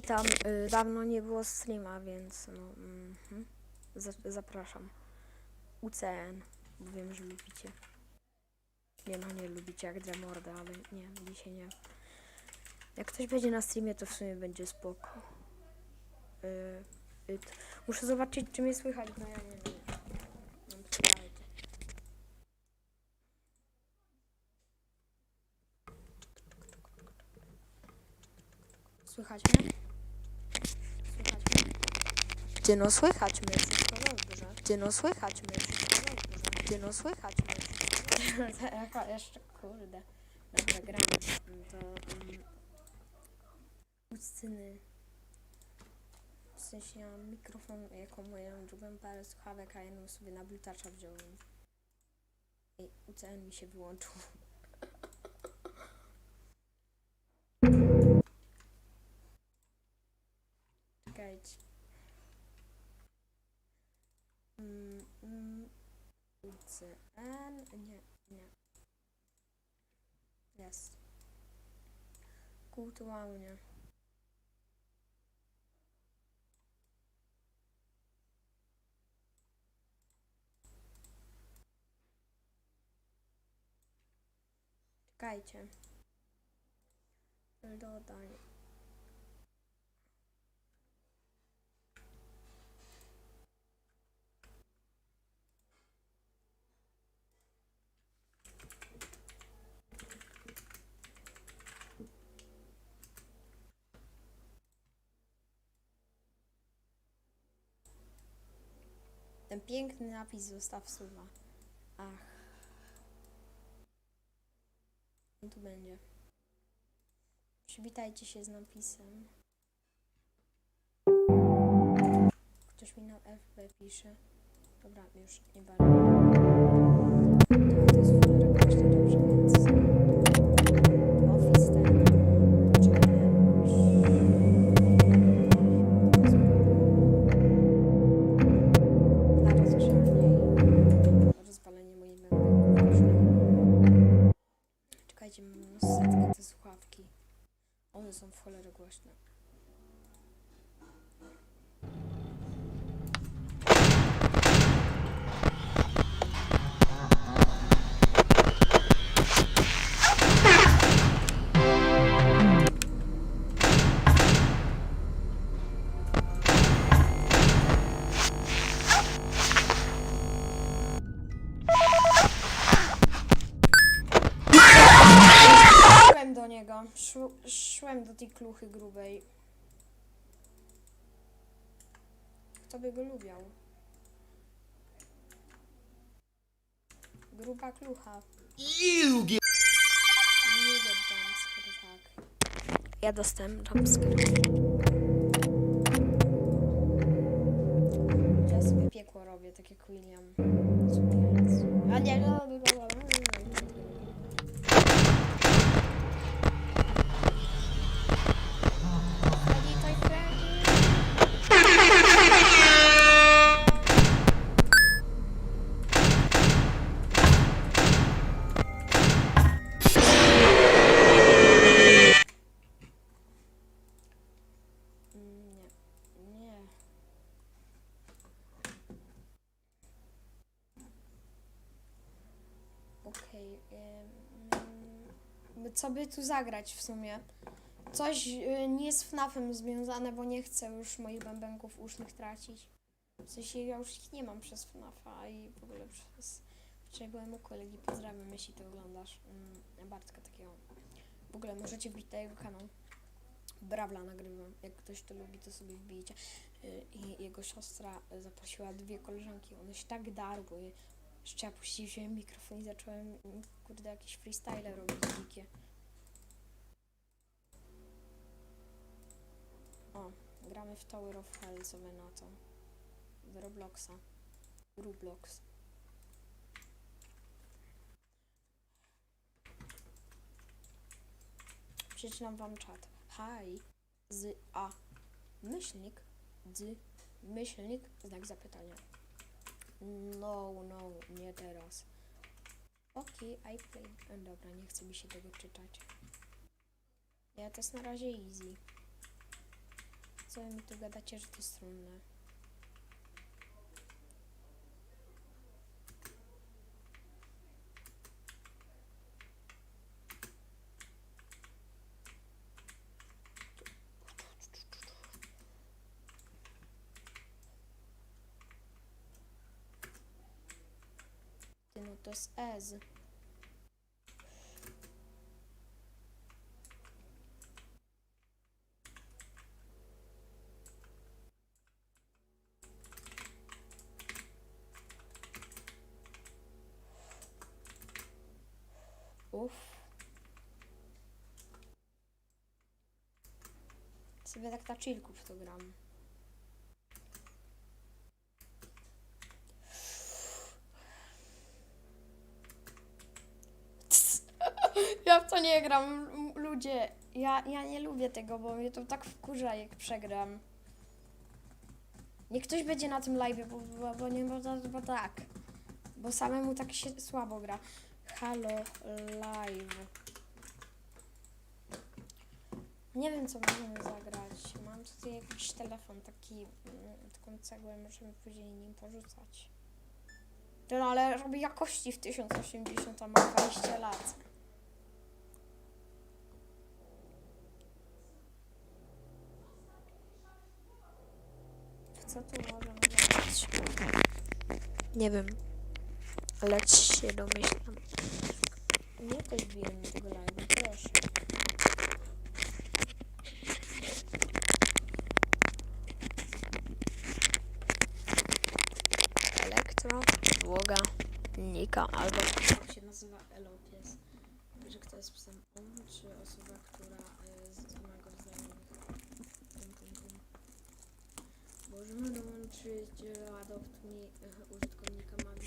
witam. Y, dawno nie było streama, więc no. mhm. Za- zapraszam. UCN, bo wiem, że lubicie. Nie no, nie lubicie jak Dremorda, ale nie, dzisiaj nie. Jak ktoś będzie na streamie, to w sumie będzie spoko. Y, muszę zobaczyć, czy mnie słychać, bo ja nie wiem. No. Słychać mnie? Ty no słychać mnie, wszystko dobrze. Ty no słychać mnie, wszystko dobrze. Ty no słychać mnie. Jaka jeszcze, kurde. Dobra, gramy. To... Um, Ucyny. W sensie ja mam mikrofon jako moją drugą parę słuchawek, a jedną sobie na blutacza wziąłem. Ej, UCN mi się wyłączył. Czekajcie. Mm, mm, UCN, nie, nie. Jest. Kultualnie. Czekajcie. Dodaj. Ten piękny napis zostaw suwa. Ach. No tu będzie. Przywitajcie się z napisem. Ktoś mi na FB pisze. Dobra, już nie bardzo. One są w cholerę głośne. Szłem do niego. Szł, szłem do tej kluchy grubej. Kto by go lubiał? Gruba klucha. You get Nie jumpscare, tak. Ja dostałem jumpscare. Ja sobie piekło robię, tak jak William. A nie, no. Co by tu zagrać w sumie? Coś y, nie z FNAF-em związane, bo nie chcę już moich bębenków usznych tracić. W sensie ja już ich nie mam przez FNAF-a i w ogóle przez... Wczoraj byłem u kolegi, pozdrawiam jeśli to oglądasz. Mm, Bartka takiego. W ogóle możecie wbić na jego kanał. Brawla nagrywam. Jak ktoś to lubi, to sobie wbijcie. Y, I jego siostra zaprosiła dwie koleżanki. One się tak darły. Jeszcze ja puściłem mikrofon i zacząłem, kurde, jakieś freestyle robić dzikie. O, gramy w Tower of Hell, co wy na to. Z Robloxa. Roblox. Przeczytam wam czat. Hi. Z A. Myślnik. D. Myślnik. Znak zapytania. No, no, nie teraz. Okej, I play. E, Dobra, nie chce mi się tego czytać. Ja to jest na razie easy. Co mi tu gadacie, że to jest trudne? To jest Ez. Uff. Sobie tak na chillku w to gram. Ja w to nie gram, ludzie. Ja, ja nie lubię tego, bo mnie to tak wkurza, jak przegram. Niech ktoś będzie na tym live, bo, bo, bo nie można, bo tak. Bo samemu tak się słabo gra. Halo live. Nie wiem, co możemy zagrać. Mam tutaj jakiś telefon, taki, mm, taką cegłę, możemy później nim porzucać. No ale robi jakości w 1080, a ma 20 lat. Co tu możemy zagrać? Nie wiem. Ale się domyślam. Nie ktoś bije mi tego live'a, proszę. Elektro, podłoga, Nika, albo jak się nazywa Elopies. Że kto jest psem on, czy osoba, która y, z ma Możemy dołączyć e, loadout e, użytkownika mamy.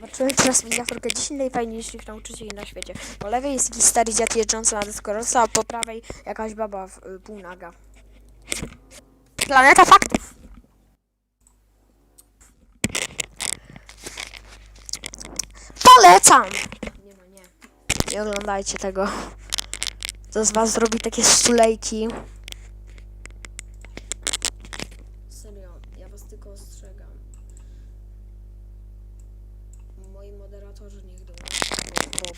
Zobaczyłem teraz miniaturkę 10 najfajniejszych nauczycieli na świecie. Po lewej jest jakiś stary dziad jeżdżący na deskorolce, a po prawej jakaś baba w, y, półnaga. Planeta faktów! Polecam! Nie nie. Nie oglądajcie tego. To z was zrobi takie stulejki.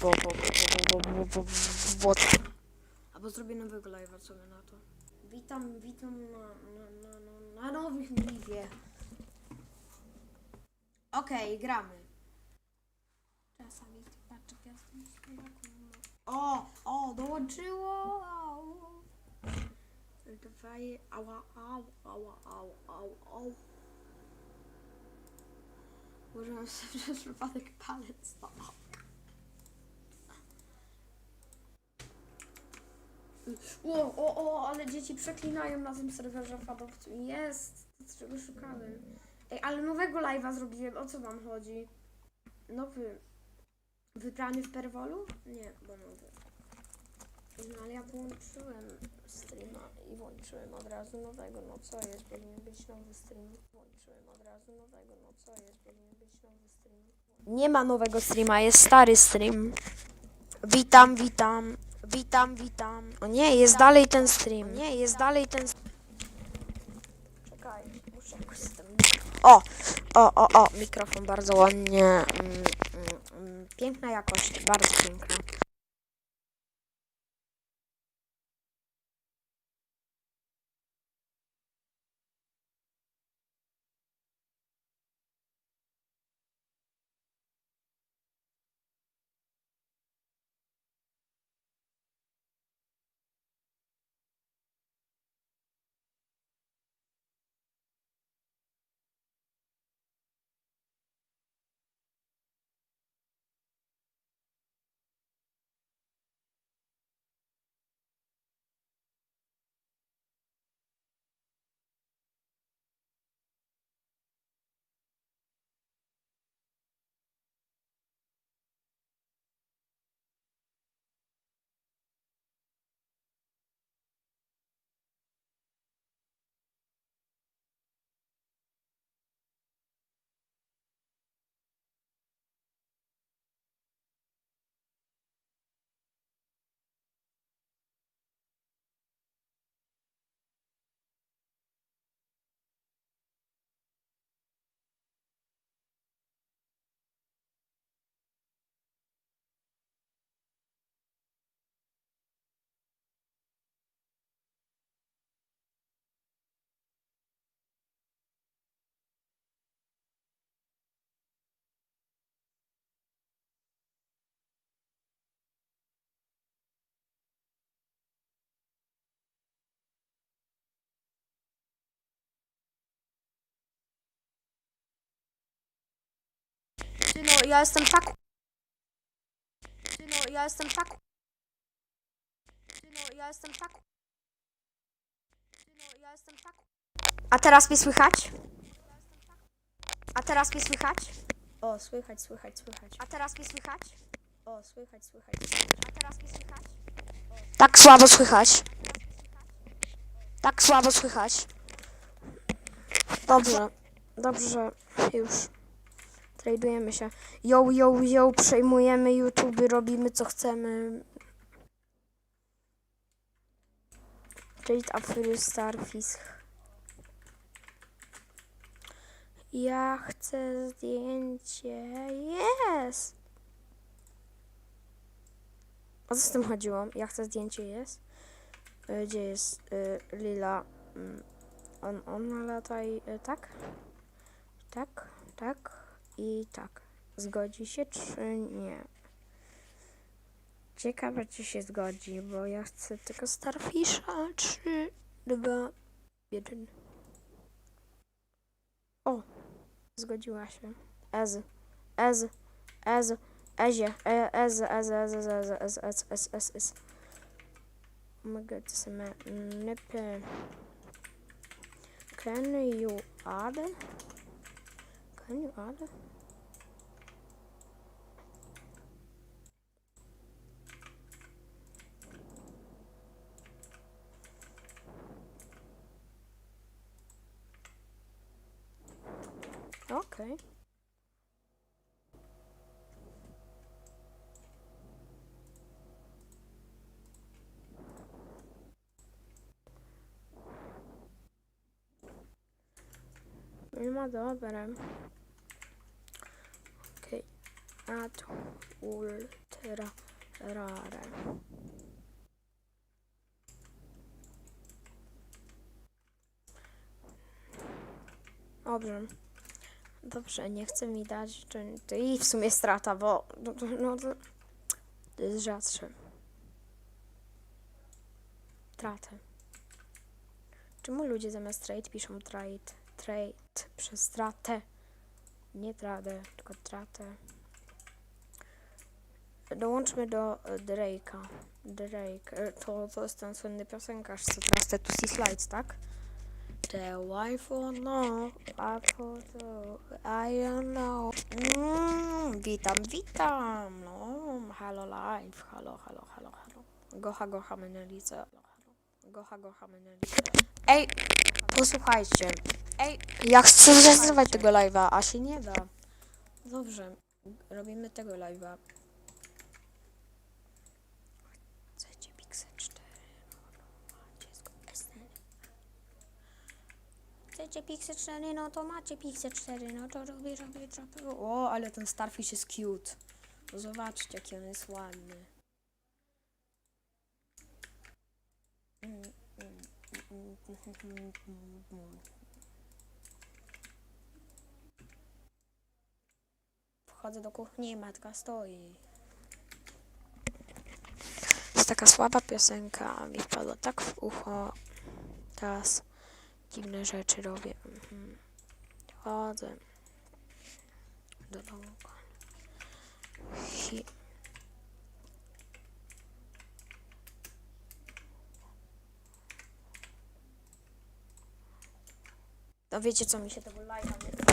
bo, bo, bo, bo, bo, bo, bo, bo. Albo zrobię nowego live'a sobie na to. Witam, witam na, na, na, na nowym live'ie. Okej, okay, gramy. Czasami patrzę, ja O, o, dołączyło! Dawaj, ała, ała, ała, ała, ała, ała. Użyłam sobie przez przypadek palec. No. O, o, o, ale dzieci przeklinają na tym serwerze fadowcu. Jest, to czego szukałem. Ej, ale nowego live'a zrobiłem, o co wam chodzi? Nowy. Wybrany w Perwolu? Nie, bo nowy. No ale ja włączyłem streama i włączyłem od razu nowego. No co jest? Powinien być nowy stream. Włączyłem od razu nowego. No co jest? Powinien być nowy stream. Nie ma nowego streama, jest stary stream. Witam, witam. Witam, witam. O nie, jest dalej ten stream. Nie, jest dalej ten Czekaj, muszę jakoś z tym... O, o, o, o, mikrofon bardzo ładnie. Mm, mm, mm, piękna jakość, bardzo piękna. No, ja jestem tak... Ty no, ja jestem tak... Ty no, ja jestem tak... Ty no, ja jestem tak... A teraz mnie słychać? A teraz mnie słychać? O, słychać, słychać, słychać. A teraz mnie słychać? O, słychać, słychać. A teraz mnie słychać? Tak słabo słychać. Tak słabo słychać. Dobrze, dobrze, już. Tradujemy się. Yo, yo, yo, przejmujemy YouTube, robimy co chcemy. Trade After Starfish. Ja chcę zdjęcie. Jest! O co z tym chodziło? Ja chcę zdjęcie, jest. Y, Gdzie jest y, Lila? Mm, On, on lata i y, tak? Tak, tak i tak. Zgodzi się czy nie? Ciekawe czy się zgodzi, bo ja chcę tylko Starfisha. 3, 2, 1. O! Zgodziła się. Ez. Ez. Ez. Ezie. E, ez. Ez. Ez. Ez. Ez. Ez. Ez. Ez. Ez. Ez. Oh my god, this is my nipple. Can you add? Can you add? Okej. Okay. Minima dobra. Okej. Okay. Att ultra rara. Dobrze. Dobrze, nie chce mi dać. To, to i w sumie strata, bo no, no, to jest rzadsze. Tratę. Czemu ludzie zamiast trade piszą trade? Trade przez stratę. Nie tradę, tylko tratę. Dołączmy do e, Drake'a. Drake, e, to, to jest ten słynny piosenkarz, co teraz te Tusi Slides, tak? The wife or no, a to I don't know. Mm, witam, witam. No, halo live, halo, halo, halo, halo. Gocha, gocha, menelice. Halo, halo. Gocha, gocha, menelice. Ej, posłuchajcie. Ej, ja chcę zrealizować tego live'a, a się nie da. Dobrze, robimy tego live'a. Chcecie Pixel Chcecie Pixel 4, no to macie Pixel 4, no to robię, robię, robię. O, ale ten Starfish jest cute. Zobaczcie, jaki on jest ładny. Wchodzę do kuchni, matka stoi. Jest taka słaba piosenka, mi wpadła tak w ucho. Teraz dziwne rzeczy robię. Mhm. Chodzę do domu. No wiecie co mi się tego live'a